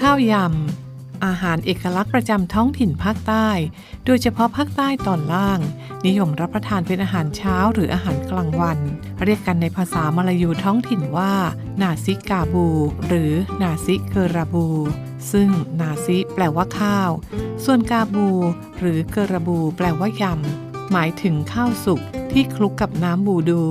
ข้าวยำ อาหารเอกลักษณ์ประจำท้องถิ่นภาคใต้ โดยเฉพาะภาคใต้ตอนล่าง นิยมรับประทานเป็นอาหารเช้าหรืออาหารกลางวัน เรียกกันในภาษามลายูท้องถิ่นว่า นาซิกาบู หรือนาซิเกราบู ซึ่งนาซิแปลว่าข้าว ส่วนกาบู หรือเกราบู แปลว่ายำหมายถึงข้าวสุกที่คลุกกับน้ำบูดู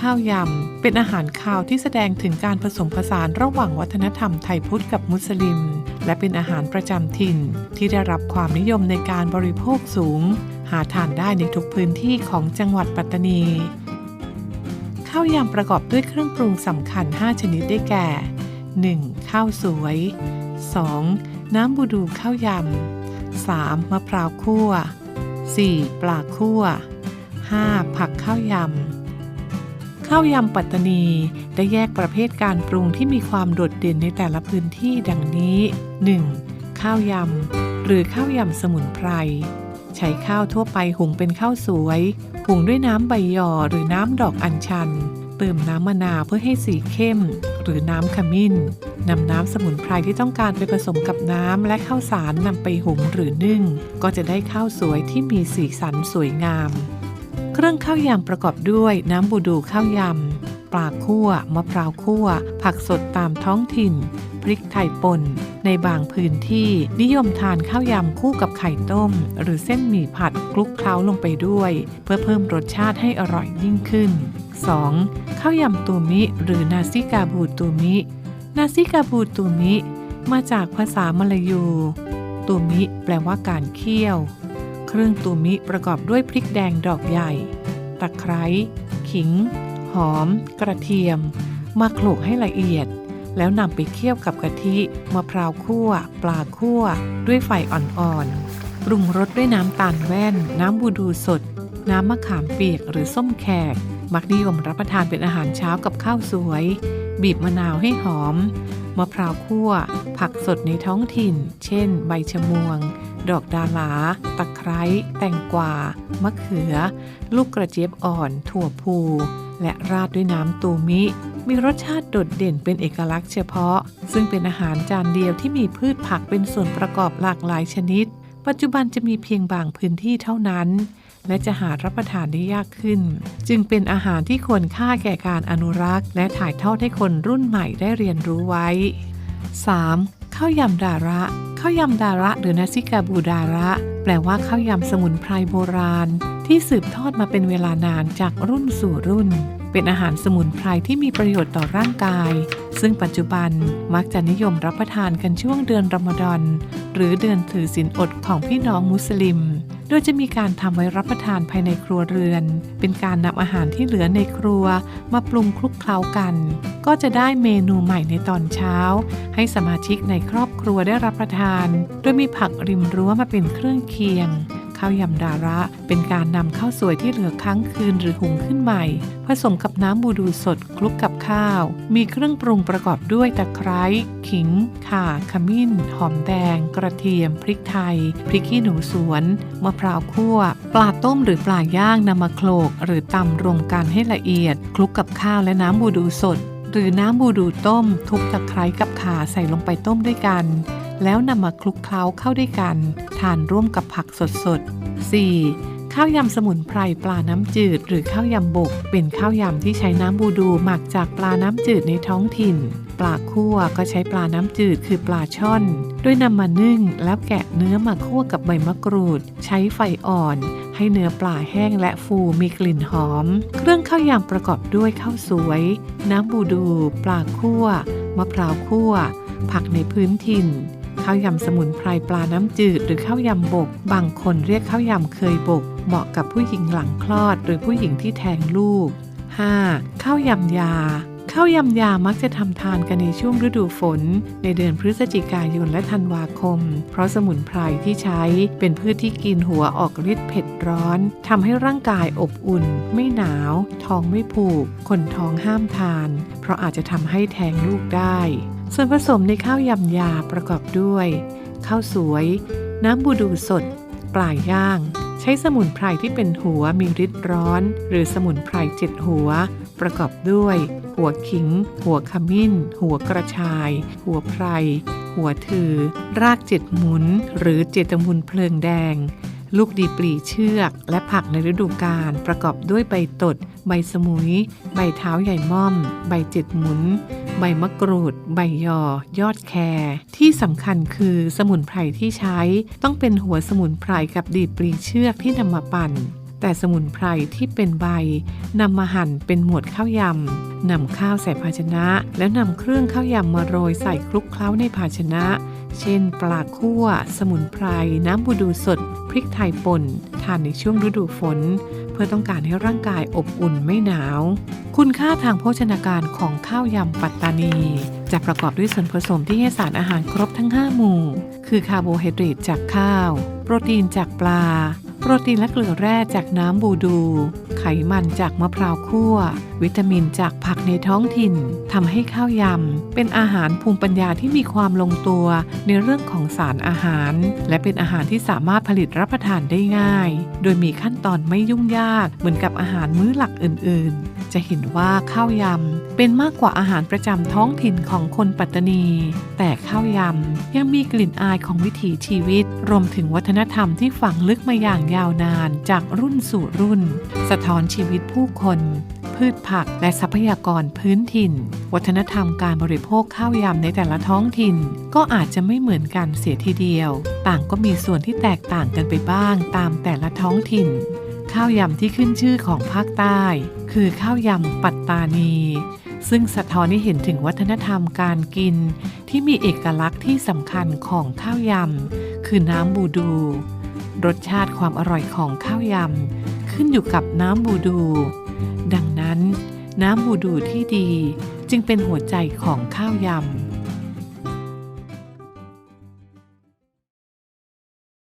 ข้าวยำ เป็นอาหารคาวที่แสดงถึงการผสมผสานระหว่างวัฒนธรรมไทยพุทธกับมุสลิม และเป็นอาหารประจำถิ่น ที่ได้รับความนิยมในการบริโภคสูง หาทานได้ในทุกพื้นที่ของจังหวัดปัตตานีข้าวยำประกอบด้วยเครื่องปรุงสำคัญ 5 ชนิดได้แก่ 1. ข้าวสวย 2. น้ำบูดูข้าวยำ 3. มะพร้าวคั่ว 4. ปลาคั่ว 5. ผักข้าวยำ ข้าวยำปัตตานี ได้แยกประเภทการปรุงที่มีความโดดเด่นในแต่ละพื้นที่ดังนี้ 1. ข้าวยำ หรือข้าวยำสมุนไพร ใช้ข้าวทั่วไปหุงเป็นข้าวสวย หุงด้วยน้ำใบหยอหรือน้ำดอกอัญชัน เติมน้ำมะนาวเพื่อให้สีเข้ม หรือน้ำขมิ้นนำน้ำสมุนไพรที่ต้องการไปผสมกับน้ำและข้าวสารนำไปหุงหรือนึ่ง ก็จะได้ข้าวสวยที่มีสีสันสวยงาม เครื่องข้าวยำประกอบด้วยน้ำบูดูข้าวยำ ปลาคั่ว มะพร้าวคั่ว ผักสดตามท้องถิ่น พริกไทยป่น ในบางพื้นที่นิยมทานข้าวยำคู่กับไข่ต้ม หรือเส้นหมี่ผัดคลุกเคล้าลงไปด้วย เพื่อเพิ่มรสชาติให้อร่อยยิ่งขึ้น 2. ข้าวยำตูมิ หรือนาซิกาบูตูมิ นาซิกาบูตูมิ มาจากภาษามลายู ตูมิ แปลว่าการเคี่ยว เครื่องตูมิประกอบด้วยพริกแดงดอกใหญ่ ตะไคร้ ขิง หอม กระเทียม มาโขลกให้ละเอียด แล้วนำไปเคี่ยวกับกะทิ มะพร้าวคั่ว ปลาคั่ว ด้วยไฟอ่อนๆ ปรุงรสด้วยน้ำตาลแว่น น้ำบูดูสด น้ำมะขามเปียกหรือส้มแขก มักนิยมรับประทานเป็นอาหารเช้ากับข้าวสวย บีบมะนาวให้หอม มะพร้าวคั่ว ผักสดในท้องถิ่น เช่น ใบชะมวง ดอกดาหลา ตะไคร้ แตงกวา มะเขือ ลูกกระเจี๊ยบอ่อน ถั่วพู และราดด้วยน้ำตูมิ มีรสชาติโดดเด่นเป็นเอกลักษณ์เฉพาะ ซึ่งเป็นอาหารจานเดียวที่มีพืชผักเป็นส่วนประกอบหลากหลายชนิด ปัจจุบันจะมีเพียงบางพื้นที่เท่านั้น และจะหารับประทานได้ยากขึ้น จึงเป็นอาหารที่ควรค่าแก่การอนุรักษ์ และถ่ายทอดให้คนรุ่นใหม่ได้เรียนรู้ไว้ 3. ข้าวยำดาระข้าวยำดาระหรือนาซิกาบูดาระ แปลว่าข้าวยำสมุนไพรโบราณ ที่สืบทอดมาเป็นเวลานานจากรุ่นสู่รุ่น เป็นอาหารสมุนไพรที่มีประโยชน์ต่อร่างกาย ซึ่งปัจจุบันมักจะนิยมรับประทานกันช่วงเดือนรอมฎอนหรือเดือนถือศีลอดของพี่น้องมุสลิม โดยจะมีการทำไว้รับประทานภายในครัวเรือน เป็นการนำอาหารที่เหลือในครัวมาปรุงคลุกเคล้ากัน ก็จะได้เมนูใหม่ในตอนเช้า ให้สมาชิกในครอบครัวได้รับประทาน โดยมีผักริมรั้วมาเป็นเครื่องเคียง ข้าวยำดาระ เป็นการนำข้าวสวยที่เหลือค้างคืนหรือหุงขึ้นใหม่ ผสมกับน้ำบูดูสดคลุกกับข้าว มีเครื่องปรุงประกอบด้วยตะไคร้ขิง ข่า ขมิ้น หอมแดง กระเทียม พริกไทย พริกขี้หนูสวน มะพร้าวคั่ว ปลาต้มหรือปลาย่างนำมาโขลก หรือตำรวมกันให้ละเอียด คลุกกับข้าวและน้ำบูดูสดหรือน้ำบูดูต้ม ทุบตะไคร้กับข่าใส่ลงไปต้มด้วยกัน แล้วนำมาคลุกเคล้าเข้าด้วยกัน ทานร่วมกับผักสดๆ 4. ข้าวยำสมุนไพรปลาน้ำจืด หรือข้าวยำบก เป็นข้าวยำที่ใช้น้ำบูดูหมักจากปลาน้ำจืดในท้องถิ่น ปลาคั่วก็ใช้ปลาน้ำจืดคือปลาช่อนโดยนำมานึ่งแล้วแกะเนื้อมาคั่วกับใบมะกรูด ใช้ไฟอ่อนให้เนื้อปลาแห้งและฟูมีกลิ่นหอม เครื่องข้าวยำประกอบด้วยข้าวสวย น้ำบูดู ปลาคั่ว มะพร้าวคั่ว ผักในพื้นถิ่น ข้าวยำสมุนไพรปลาน้ำจืดหรือข้าวยำบก บางคนเรียกข้าวยำเคยบก เหมาะกับผู้หญิงหลังคลอด หรือผู้หญิงที่แท้งลูก 5. ข้าวยำยาข้าวยำยามักจะทำทานกันในช่วงฤดูฝน ในเดือนพฤศจิกายนและธันวาคม เพราะสมุนไพรที่ใช้เป็นพืชที่กินหัวออกฤทธิ์เผ็ดร้อนทำให้ร่างกายอบอุ่น ไม่หนาว ท้องไม่ผูก คนท้องห้ามทาน เพราะอาจจะทำให้แท้งลูกได้ ส่วนผสมในข้าวยำยาประกอบด้วย ข้าวสวย น้ำบูดูสด ปลาย่าง ใช้สมุนไพรที่เป็นหัวมีฤทธิ์ร้อน หรือสมุนไพรเจ็ดหัว ประกอบด้วย หัวขิง หัวขมิ้น หัวกระชาย หัวไพรหัวถือ รากเจ็ดหมุน หรือเจตมุนเพลิงแดง ลูกดีปลีเชือกและผักในฤดูกาลประกอบด้วยใบตด ใบสมุย ใบเท้าใหญ่ม่อม ใบเจ็ดหมุน ใบมะกรูด ใบยอ ยอดแครที่สำคัญคือสมุนไพรที่ใช้ ต้องเป็นหัวสมุนไพรกับดีปลีเชือกที่นำมาปั่น แต่สมุนไพรที่เป็นใบนำมาหั่นเป็นหมวดข้าวยำนำข้าวใส่ภาชนะ แล้วนำเครื่องข้าวยำมาโรยใส่คลุกเคล้าในภาชนะ เช่น ปลาคั่ว สมุนไพร น้ำบูดูสด พริกไทยป่น ทานในช่วงฤดูฝน เพื่อต้องการให้ร่างกายอบอุ่นไม่หนาว คุณค่าทางโภชนาการของข้าวยำปัตตานี จะประกอบด้วยส่วนผสมที่ให้สารอาหารครบทั้ง 5 หมู่ คือคาร์โบไฮเดรตจากข้าว โปรตีนจากปลา โปรตีนและเกลือแร่จากน้ำบูดู ไขไขมันจากมะพร้าวคั่ว วิตามินจากผักในท้องถิ่นทำให้ข้าวยำ เป็นอาหารภูมิปัญญาที่มีความลงตัวในเรื่องของสารอาหาร และเป็นอาหารที่สามารถผลิตรับประทานได้ง่าย โดยมีขั้นตอนไม่ยุ่งยากเหมือนกับอาหารมื้อหลักอื่น ๆ จะเห็นว่าข้าวยำเป็นมากกว่าอาหารประจำท้องถิ่นของคนปัตตานี แต่ข้าวยำยังมีกลิ่นอายของวิถีชีวิต รวมถึงวัฒนธรรมที่ฝังลึกมาอย่างยาวนานจากรุ่นสู่รุ่นสะท้อนชีวิตผู้คน พืชผักและทรัพยากรพื้นถิ่น วัฒนธรรมการบริโภคข้าวยำในแต่ละท้องถิ่น ก็อาจจะไม่เหมือนกันเสียทีเดียว ต่างก็มีส่วนที่แตกต่างกันไปบ้างตามแต่ละท้องถิ่น ข้าวยำที่ขึ้นชื่อของภาคใต้ คือข้าวยำปัตตานี ซึ่งสะท้อนให้เห็นถึงวัฒนธรรมการกิน ที่มีเอกลักษณ์ที่สำคัญของข้าวยำคือน้ำบูดูรสชาติความอร่อยของข้าวยำ ขึ้นอยู่กับน้ำบูดู ดังนั้น น้ำบูดูที่ดีจึงเป็นหัวใจของข้าวยำ